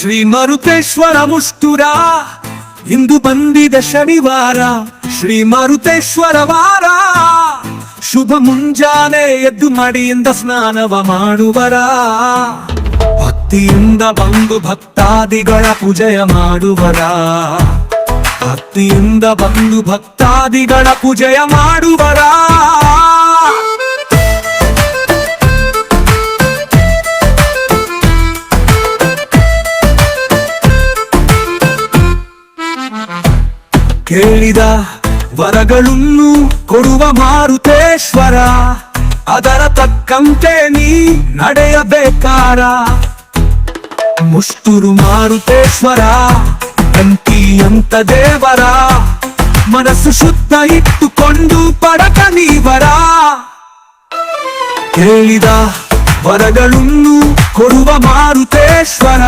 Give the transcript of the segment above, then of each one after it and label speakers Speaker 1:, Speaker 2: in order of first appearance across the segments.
Speaker 1: ಶ್ರೀ ಮರುತೇಶ್ವರ ಮುಷ್ಟುರ, ಇಂದು ಬಂದಿದ ಶನಿವಾರ. ಶ್ರೀ ಮರುತೇಶ್ವರ ವಾರ, ಶುಭ ಮುಂಜಾನೆ ಎದ್ದು ಮಡಿಯಿಂದ ಸ್ನಾನವ ಮಾಡುವರ. ಭಕ್ತಿಯಿಂದ ಬಂದು ಭಕ್ತಾದಿಗಳ ಪೂಜೆಯ ಮಾಡುವರ. ಭಕ್ತಿಯಿಂದ ಬಂದು ಭಕ್ತಾದಿಗಳ ಪೂಜೆಯ ಮಾಡುವರ. ಕೇಳಿದ ವರಗಳನ್ನು ಕೊಡುವ ಮಾರುತೇಶ್ವರ, ಅದರ ತಕ್ಕಂತೆ ನೀ ನಡೆಯಬೇಕಾರ. ಮುಷ್ಟುರು ಮಾರುತೇಶ್ವರ ಅಂತ ದೇವರ. ಮನಸ್ಸು ಶುದ್ಧ ಇಟ್ಟುಕೊಂಡು ಪಡಕ ನೀವರ. ಕೇಳಿದ ವರಗಳನ್ನು ಕೊಡುವ ಮಾರುತೇಶ್ವರ.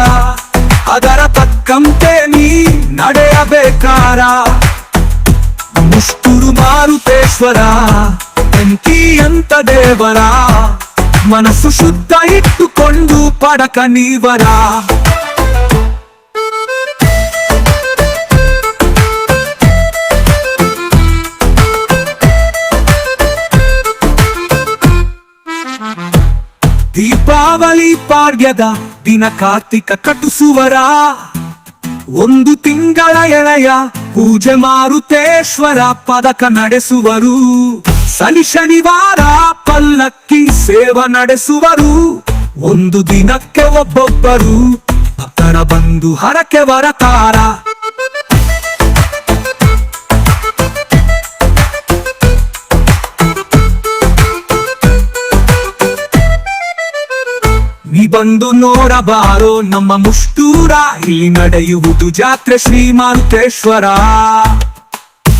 Speaker 1: ಅದರ ತಕ್ಕಂತೆ ನೀ ನಡೆಯಬೇಕಾರ. ಮುಷ್ಟುರು ಮಾರುತೇಶ್ವರ ಅಂತ ದೇವರ. ಮನಸ್ಸು ಶುದ್ಧ ಇಟ್ಟುಕೊಂಡು ಪಡಕ ನೀವರ. ದೀಪಾವಳಿ ಪಾಡ್ಯದ ದಿನ ಕಾರ್ತಿಕ ಕಟುಸುವರ. ಒಂದು ತಿಂಗಳ ಎಳೆಯ ಪೂಜೆ ಮಾರುತೇಶ್ವರ ಪದಕ ನಡೆಸುವರು ಶನಿ ಶನಿವಾರ ಪಲ್ಲಕ್ಕಿ ಸೇವ ನಡೆಸುವರು. ಒಂದು ದಿನಕ್ಕೆ ಒಬ್ಬೊಬ್ಬರು ಭಕ್ತರ ಬಂದು ಹರಕೆ ವರತಾರ ನೀ ಬಂದು ನೋಡಬಾರೋ ನಮ್ಮ ಮುಷ್ಟೂರ. ಇಲ್ಲಿ ನಡೆಯುವುದು ಜಾತ್ರೆ ಶ್ರೀಮಂತೇಶ್ವರ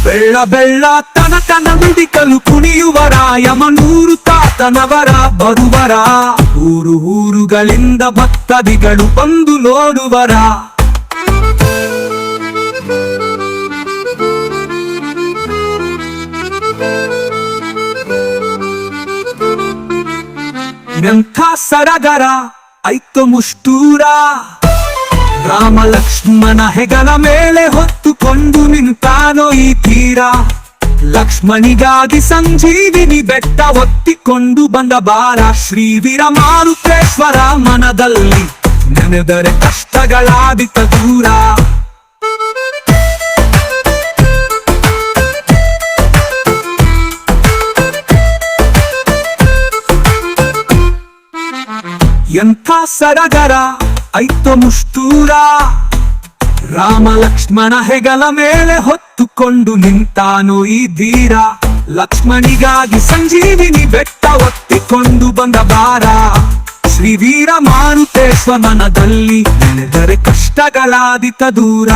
Speaker 1: ಬೆಳ್ಳ ಬೆಳ್ಳ ತನ ತನ ಮುಡಿಕಲು ಕುಣಿಯುವರ ಯಮನೂರು ತಾತನವರ ಬರುವರ. ಊರು ಊರುಗಳಿಂದ ಭಕ್ತಾದಿಗಳು ಬಂದು ನೋಡುವರ. ಎಂಥ ಸರಗರ ಐತು ಮುಷ್ಟೂರ. ರಾಮ ಲಕ್ಷ್ಮಣ ಹೆಗಲ ಮೇಲೆ ಹೊತ್ತುಕೊಂಡು ನಿಂತಾನೋ ಈ ತೀರ. ಲಕ್ಷ್ಮಣಿಗಾಗಿ ಸಂಜೀವಿನಿ ಬೆಟ್ಟ ಒತ್ತಿಕೊಂಡು ಬಂದ ಬಾರ ಶ್ರೀ ವೀರ ಮಾರುತೇಶ್ವರ ಮನದಲ್ಲಿ ನೆನೆದರೆ ಕಷ್ಟಗಳಾದಿತ ದೂರ. ಎಂಥ ಸಡಗರ? ಐತೋ ಮುಷ್ಟೂರ. ರಾಮ ಲಕ್ಷ್ಮಣ ಹೆಗಲ ಮೇಲೆ ಹೊತ್ತುಕೊಂಡು ನಿಂತಾನು ಈ ಧೀರ. ಲಕ್ಷ್ಮಣಿಗಾಗಿ ಸಂಜೀವಿನಿ ಬೆಟ್ಟ ಒತ್ತಿಕೊಂಡು ಬಂದ ಬಾರ ಶ್ರೀ ವೀರ ಮಾರುತೇಶ್ವ ನೆನೆದರೆ ಕಷ್ಟಗಳಾದಿತ ದೂರ.